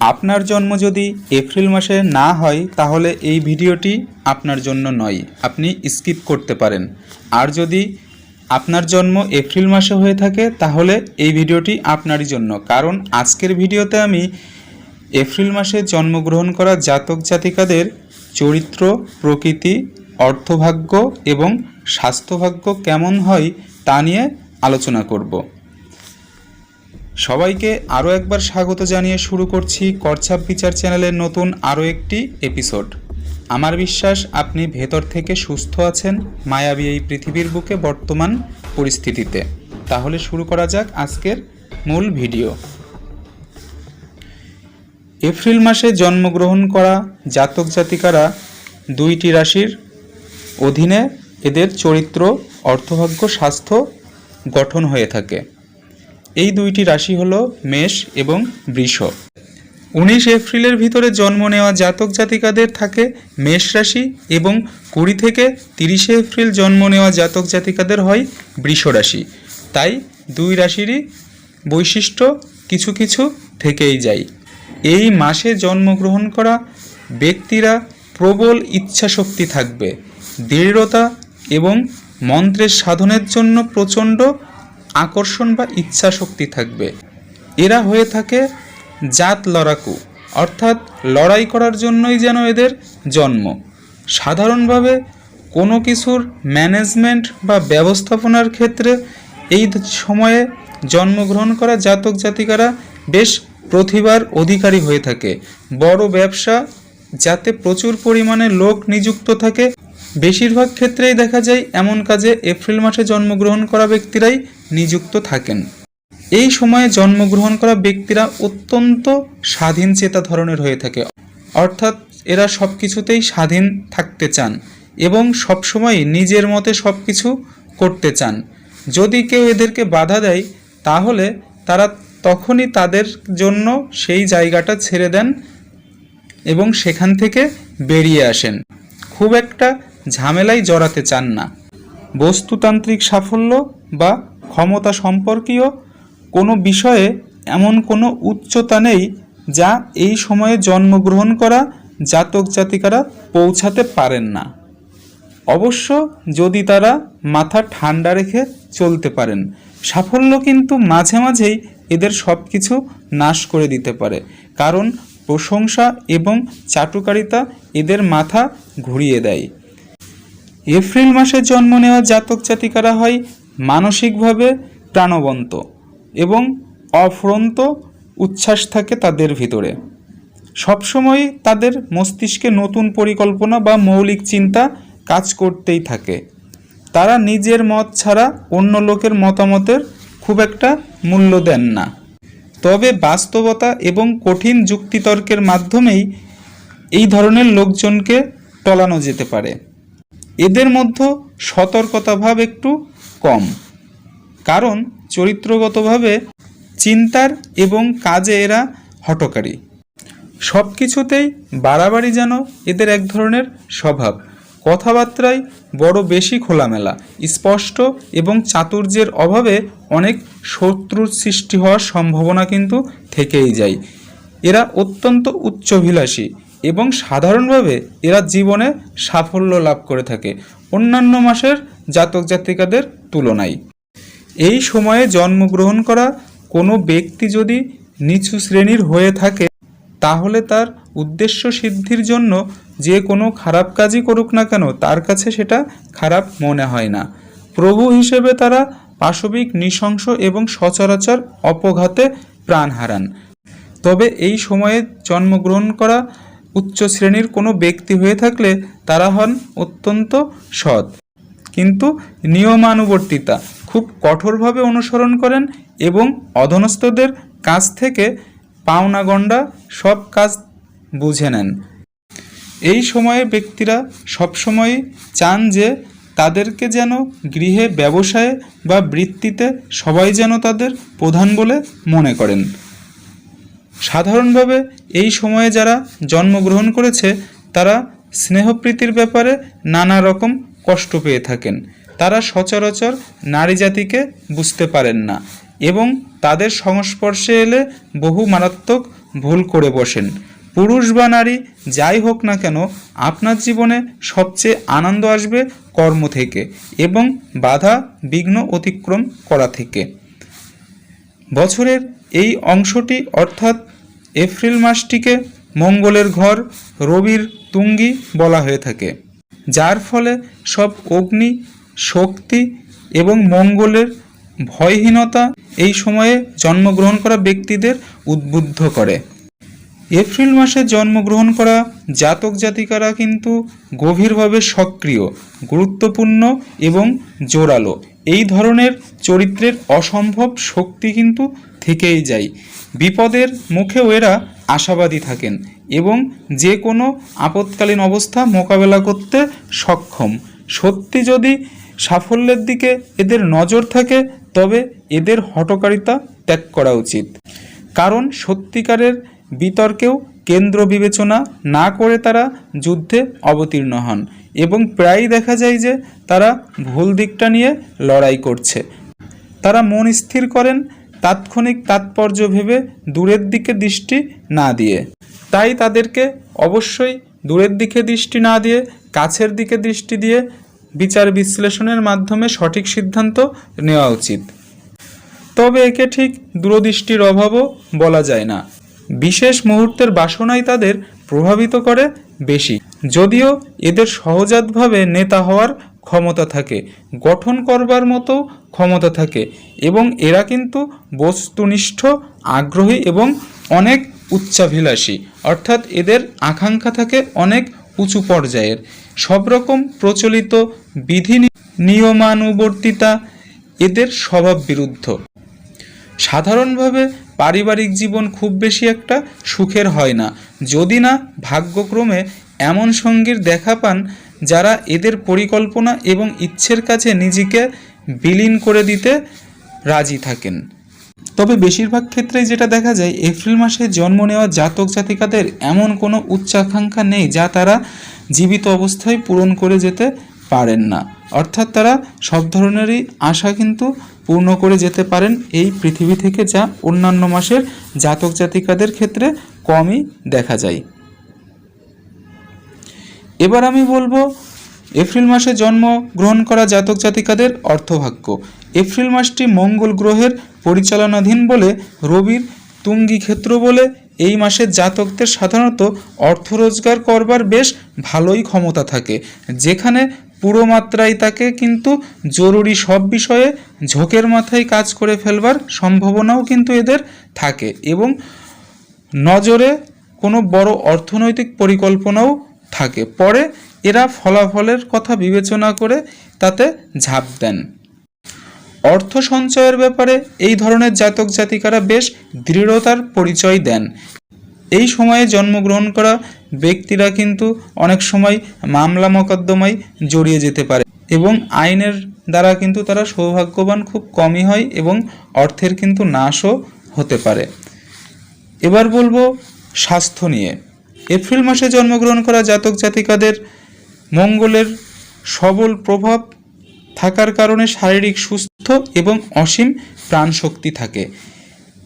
আপনার জন্ম যদি এপ্রিল মাসে না হয়, তাহলে এই ভিডিওটি আপনার জন্য নয়। আপনি স্কিপ করতে পারেন। আর যদি আপনার জন্ম এপ্রিল মাসে হয়ে থাকে, তাহলে এই ভিডিওটি আপনারই জন্য। কারণ আজকের ভিডিওতে আমি এপ্রিল মাসে জন্মগ্রহণ করা জাতক জাতিকাদের চরিত্র, প্রকৃতি, অর্থভাগ্য এবং স্বাস্থ্যভাগ্য কেমন হয় তা নিয়ে আলোচনা করব। সবাইকে আরও একবার স্বাগত জানিয়ে শুরু করছি করছাপ বিচার চ্যানেলের নতুন আরও একটি এপিসোড। আমার বিশ্বাস, আপনি ভেতর থেকে সুস্থ আছেন, মায়াবী এই পৃথিবীর বুকে বর্তমান পরিস্থিতিতে। তাহলে শুরু করা যাক আজকের মূল ভিডিও। এপ্রিল মাসে জন্মগ্রহণ করা জাতক জাতিকারা দুইটি রাশির অধীনে এদের চরিত্র, অর্থভাগ্য, স্বাস্থ্য গঠন হয়ে থাকে। এই দুইটি রাশি হলো মেষ এবং বৃষ। উনিশ এপ্রিলের ভিতরে জন্ম নেওয়া জাতক জাতিকাদের থাকে মেষ রাশি এবং কুড়ি থেকে তিরিশে এপ্রিল জন্ম নেওয়া জাতক জাতিকাদের হয় বৃষ রাশি। তাই দুই রাশিরই বৈশিষ্ট্য কিছু কিছু থেকেই যায়। এই মাসে জন্মগ্রহণ করা ব্যক্তিরা প্রবল ইচ্ছাশক্তি থাকবে, দৃঢ়তা এবং মন্ত্রের সাধনের জন্য প্রচণ্ড আকর্ষণ বা ইচ্ছা শক্তি থাকবে। এরা হয়ে থাকে জাত লড়াকু, অর্থাৎ লড়াই করার জন্যই যেন এদের জন্ম। সাধারণভাবে কোনো কিছুর ম্যানেজমেন্ট বা ব্যবস্থাপনার ক্ষেত্রে এই সময়ে জন্মগ্রহণ করা জাতক জাতিকারা বেশ প্রতিভার অধিকারী হয়ে থাকে। বড় ব্যবসা যাতে প্রচুর পরিমাণে লোক নিযুক্ত থাকে বেশিরভাগ ক্ষেত্রেই দেখা যায় এমন কাজে এপ্রিল মাসে জন্মগ্রহণ করা ব্যক্তিরাই নিযুক্ত থাকেন। এই সময়ে জন্মগ্রহণ করা ব্যক্তিরা অত্যন্ত স্বাধীন চেতা ধরনের হয়ে থাকে। অর্থাৎ এরা সব কিছুতেই স্বাধীন থাকতে চান এবং সবসময় নিজের মতে সব কিছু করতে চান। যদি কেউ এদেরকে বাধা দেয়, তাহলে তারা তখনই তাদের জন্য সেই জায়গাটা ছেড়ে দেন এবং সেখান থেকে বেরিয়ে আসেন। খুব একটা ঝামেলায় জড়াতে চান না। বস্তুতান্ত্রিক সাফল্য বা ক্ষমতা সম্পর্কীয় কোনো বিষয়ে এমন কোনো উচ্চতা নেই যা এই সময়ে জন্মগ্রহণ করা জাতক জাতিকারা পৌঁছাতে পারেন না। অবশ্য যদি তারা মাথা ঠান্ডা রেখে চলতে পারেন, সাফল্য কিন্তু মাঝে মাঝেই এদের সব কিছু নাশ করে দিতে পারে, কারণ প্রশংসা এবং চাটুকারিতা এদের মাথা ঘুরিয়ে দেয়। এপ্রিল মাসে জন্ম নেওয়া জাতক জাতিকারা হয় মানসিকভাবে প্রাণবন্ত এবং অফুরন্ত উচ্ছ্বাস থাকে তাদের ভিতরে। সবসময় তাদের মস্তিষ্কে নতুন পরিকল্পনা বা মৌলিক চিন্তা কাজ করতেই থাকে। তারা নিজের মত ছাড়া অন্য লোকের মতামতের খুব একটা মূল্য দেন না। তবে বাস্তবতা এবং কঠিন যুক্তিতর্কের মাধ্যমেই এই ধরনের লোকজনকে টলানো যেতে পারে। এদের মধ্যে সতর্কতা ভাব একটু কম। কারণ চরিত্রগতভাবে চিন্তার এবং কাজে এরা হটকারী। সব কিছুতেই বাড়াবাড়ি যেন এদের এক ধরনের স্বভাব। কথাবার্তায় বড় বেশি খোলামেলা, স্পষ্ট এবং চাতুর্যের অভাবে অনেক শত্রুর সৃষ্টি হওয়ার সম্ভাবনা কিন্তু থেকেই যায়। এরা অত্যন্ত উচ্চভিলাষী এবং সাধারণভাবে এরা জীবনে সাফল্য লাভ করে থাকে অন্যান্য মাসের জাতক জাতিকাদের তুলনায়। এই সময়ে জন্মগ্রহণ করা কোনো ব্যক্তি যদি নিচু শ্রেণির হয়ে থাকে, তাহলে তার উদ্দেশ্য সিদ্ধির জন্য যে কোনো খারাপ কাজই করুক না কেন, তার কাছে সেটা খারাপ মনে হয় না। প্রভু হিসেবে তারা পাশবিক, নৃশংস এবং সচরাচর অপঘাতে প্রাণ হারান। তবে এই সময়ে জন্মগ্রহণ করা উচ্চ শ্রেণির কোনো ব্যক্তি হয়ে থাকলে তারা হন অত্যন্ত সৎ। কিন্তু নিয়মানুবর্তিতা খুব কঠোরভাবে অনুসরণ করেন এবং অধনস্থদের কাছ থেকে পাওনা গণ্ডা সব কাজ বুঝে নেন। এই সময়ে ব্যক্তিরা সবসময় চান যে তাদেরকে যেন গৃহে, ব্যবসায়ে বা বৃত্তিতে সবাই যেন তাদের প্রধান বলে মনে করেন। সাধারণভাবে এই সময়ে যারা জন্মগ্রহণ করেছে, তারা স্নেহপ্রীতির ব্যাপারে নানা রকম কষ্ট পেয়ে থাকেন। তারা সচরাচর নারী জাতিকে বুঝতে পারেন না এবং তাদের সংস্পর্শে এলে বহু মারাত্মক ভুল করে বসেন। পুরুষ বা নারী যাই হোক না কেন, আপনার জীবনে সবচেয়ে আনন্দ আসবে কর্ম থেকে এবং বাধা বিঘ্ন অতিক্রম করা থেকে। বছরের এই অংশটি অর্থাৎ এপ্রিল মাসটিকে মঙ্গলের ঘর রবির তুঙ্গি বলা হয়ে থাকে, যার ফলে সব অগ্নি, শক্তি এবং মঙ্গলের ভয়হীনতা এই সময়ে জন্মগ্রহণ করা ব্যক্তিদের উদ্বুদ্ধ করে। এপ্রিল মাসে জন্মগ্রহণ করা জাতক জাতিকারা কিন্তু গভীরভাবে সক্রিয়, গুরুত্বপূর্ণ এবং জোরালো। এই ধরনের চরিত্রের অসম্ভব শক্তি কিন্তু থেকেই যায়। বিপদের মুখেও এরা আশাবাদী থাকেন এবং যে কোনো আপৎকালীন অবস্থা মোকাবেলা করতে সক্ষম। সত্যি যদি সাফল্যের দিকে এদের নজর থাকে, তবে এদের হটকারিতা ত্যাগ করা উচিত। কারণ সত্যিকারের বিতর্কেও কেন্দ্র বিবেচনা না করে তারা যুদ্ধে অবতীর্ণ হন এবং প্রায়ই দেখা যায় যে তারা ভুল দিকটা নিয়ে লড়াই করছে। তারা মন স্থির করেন, তাৎক্ষণিক তাৎপর্য ভেবে দূরের দিকে দৃষ্টি না দিয়ে। তাই তাদেরকে অবশ্যই দূরের দিকে দৃষ্টি না দিয়ে, কাছের দিকে দৃষ্টি দিয়ে বিচার বিশ্লেষণের মাধ্যমে সঠিক সিদ্ধান্ত নেওয়া উচিত। তবে একে ঠিক দূরদৃষ্টির অভাবও বলা যায় না। বিশেষ মুহূর্তের বাসনাই তাদের প্রভাবিত করে বেশি। যদিও এদের সহজাতভাবে নেতা হওয়ার ক্ষমতা থাকে, গঠন করবার মতো ক্ষমতা থাকে এবং এরা কিন্তু বস্তুনিষ্ঠ, আগ্রহী এবং অনেক উচ্চাভিলাষী। অর্থাৎ এদের আকাঙ্ক্ষা থাকে অনেক উঁচু পর্যায়ের। সব রকম প্রচলিত বিধি নিয়মানুবর্তিতা এদের স্বভাব বিরুদ্ধ সাধারণভাবে পারিবারিক জীবন খুব বেশি একটা সুখের হয় না। যদি না, ভাগ্যক্রমে এমন সঙ্গীর দেখা পান যারা এদের পরিকল্পনা এবং ইচ্ছের কাছে নিজেকে বিলীন করে দিতে রাজি থাকেন। তবে বেশিরভাগ ক্ষেত্রেই যেটা দেখা যায়, এপ্রিল মাসে জন্ম নেওয়া জাতক জাতিকাদের এমন কোনো উচ্চাকাঙ্ক্ষা নেই যা তারা জীবিত অবস্থায় পূরণ করে যেতে পারেন না। অর্থাৎ তারা সব ধরনেরই আশা কিন্তু পূর্ণ করে যেতে পারেন এই পৃথিবী থেকে যা অন্যান্য মাসের জাতক জাতিকাদের ক্ষেত্রে কমই দেখা যায়। এবার আমি বলব, এপ্রিল মাসে জন্ম গ্রহণ করা জাতক জাতিকাদের অর্থভাগ্য। এপ্রিল মাসটি মঙ্গল গ্রহের পরিচালনাধীন বলে রবির তুঙ্গি ক্ষেত্র বলে এই মাসের জাতকদের সাধারণত অর্থ রোজগার করবার বেশ ভালোই ক্ষমতা থাকে। যেখানে পুরো মাত্রায় তাকে কিন্তু জরুরি সব বিষয়ে ঝোঁকের মাথায় কাজ করে ফেলবার সম্ভাবনাও কিন্তু এদের থাকে এবং নজরে কোনো বড় অর্থনৈতিক পরিকল্পনাও থাকে। পরে এরা ফলাফলের কথা বিবেচনা করে তাতে ঝাঁপ দেন। অর্থ সঞ্চয়ের ব্যাপারে এই ধরনের জাতক জাতিকারা বেশ দৃঢ়তার পরিচয় দেন। এই সময়ে জন্মগ্রহণ করা ব্যক্তিরা কিন্তু অনেক সময় মামলা মোকদ্দমায় জড়িয়ে যেতে পারে এবং আইনের দ্বারা কিন্তু তারা সৌভাগ্যবান খুব কমই হয় এবং অর্থের কিন্তু নাশও হতে পারে। এবার বলব স্বাস্থ্য নিয়ে। এপ্রিল মাসে জন্মগ্রহণ করা জাতক জাতিকাদের মঙ্গলের সবল প্রভাব থাকার কারণে শারীরিক সুস্থ এবং অসীম প্রাণশক্তি থাকে।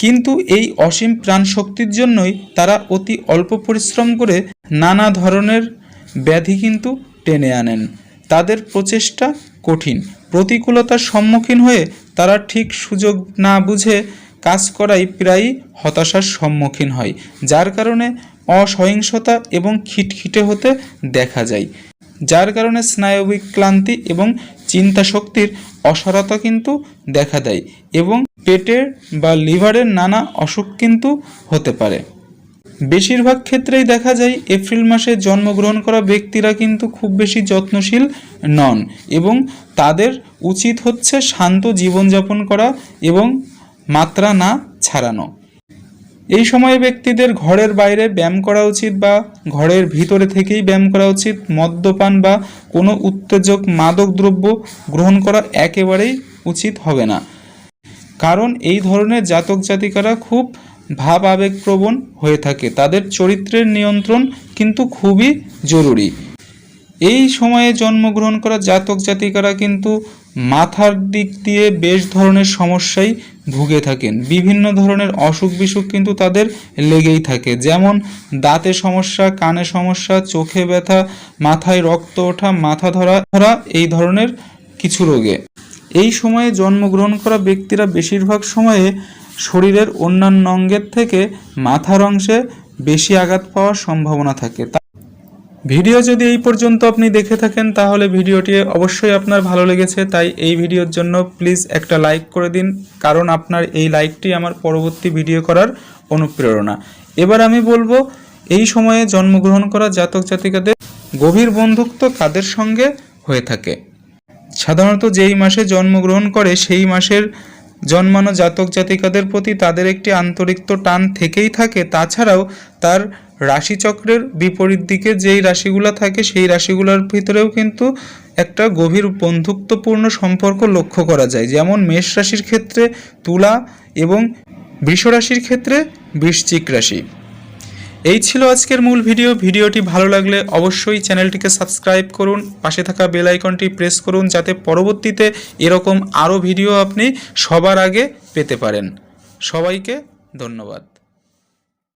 কিন্তু এই অসীম প্রাণ শক্তির জন্যই তারা অতি অল্প পরিশ্রম করে নানা ধরনের ব্যাধি কিন্তু টেনে আনেন। তাদের প্রচেষ্টা কঠিন, প্রতিকূলতার সম্মুখীন হয়ে তারা ঠিক সুযোগ না বুঝে কাজ করাই প্রায়ই হতাশার সম্মুখীন হয়, যার কারণে অসহিংসতা এবং খিটখিটে হতে দেখা যায়, যার কারণে স্নায়বিক ক্লান্তি এবং চিন্তা শক্তির অসারতা কিন্তু দেখা দেয় এবং পেটের বা লিভারের নানা অসুখ কিন্তু হতে পারে। বেশিরভাগ ক্ষেত্রেই দেখা যায়, এপ্রিল মাসে জন্মগ্রহণ করা ব্যক্তিরা কিন্তু খুব বেশি যত্নশীল নন এবং তাদের উচিত হচ্ছে শান্ত জীবনযাপন করা এবং মাত্রা না ছাড়ানো। এই সময়ে ব্যক্তিদের ঘরের বাইরে ব্যায়াম করা উচিত বা ঘরের ভিতরে থেকেই ব্যায়াম করা উচিত, মদ্যপান বা কোনো উত্তেজক মাদক দ্রব্য গ্রহণ করা একেবারেই উচিত হবে না। কারণ এই ধরনের জাতক জাতিকারা খুব ভাব আবেগপ্রবণ হয়ে থাকে। তাদের চরিত্রের নিয়ন্ত্রণ কিন্তু খুবই জরুরি। এই সময়ে জন্মগ্রহণ করা জাতক জাতিকারা কিন্তু মাথার দিক দিয়ে বেশ ধরনের সমস্যায় ভুগে থাকেন। বিভিন্ন ধরনের অসুখ বিসুখ কিন্তু তাদের লেগেই থাকে। যেমন দাঁতে সমস্যা, কানে সমস্যা, চোখে ব্যথা, মাথায় রক্ত ওঠা, মাথা ধরা ধরা, এই ধরনের কিছু রোগে। এই সময়ে জন্মগ্রহণ করা ব্যক্তিরা বেশিরভাগ সময়ে শরীরের অন্যান্য অঙ্গের থেকে মাথার অংশে বেশি আঘাত পাওয়ার সম্ভাবনা থাকে। ভিডিও যদি এই পর্যন্ত আপনি দেখে থাকেন, তাহলে ভিডিওটি অবশ্যই আপনার ভালো লেগেছে। তাই এই ভিডিওর জন্য প্লিজ একটা লাইক করে দিন, কারণ আপনার এই লাইকটি আমার পরবর্তী ভিডিও করার অনুপ্রেরণা। এবার আমি বলব, এই সময়ে জন্মগ্রহণ করা জাতক জাতিকাদের গভীর বন্ধুত্ব কাদের সঙ্গে হয়ে থাকে? সাধারণত যেই মাসে জন্মগ্রহণ করে, সেই মাসের জন্মানো জাতক জাতিকাদের প্রতি তাদের একটি আন্তরিক টান থেকেই থাকে। তাছাড়াও তার রাশিচক্রের বিপরীত দিকে যেই রাশিগুলো থাকে, সেই রাশিগুলোর ভিতরেও কিন্তু একটা গভীর বন্ধুত্বপূর্ণ সম্পর্ক লক্ষ্য করা যায়। যেমন মেষ রাশির ক্ষেত্রে তুলা এবং বৃষ রাশির ক্ষেত্রে বৃশ্চিক রাশি। এই ছিল আজকের মূল ভিডিও। ভিডিওটি ভালো লাগলে অবশ্যই চ্যানেলটিকে সাবস্ক্রাইব করুন, পাশে থাকা বেল আইকনটি প্রেস করুন, যাতে পরবর্তীতে এরকম আরও ভিডিও আপনি সবার আগে পেতে পারেন। সবাইকে ধন্যবাদ।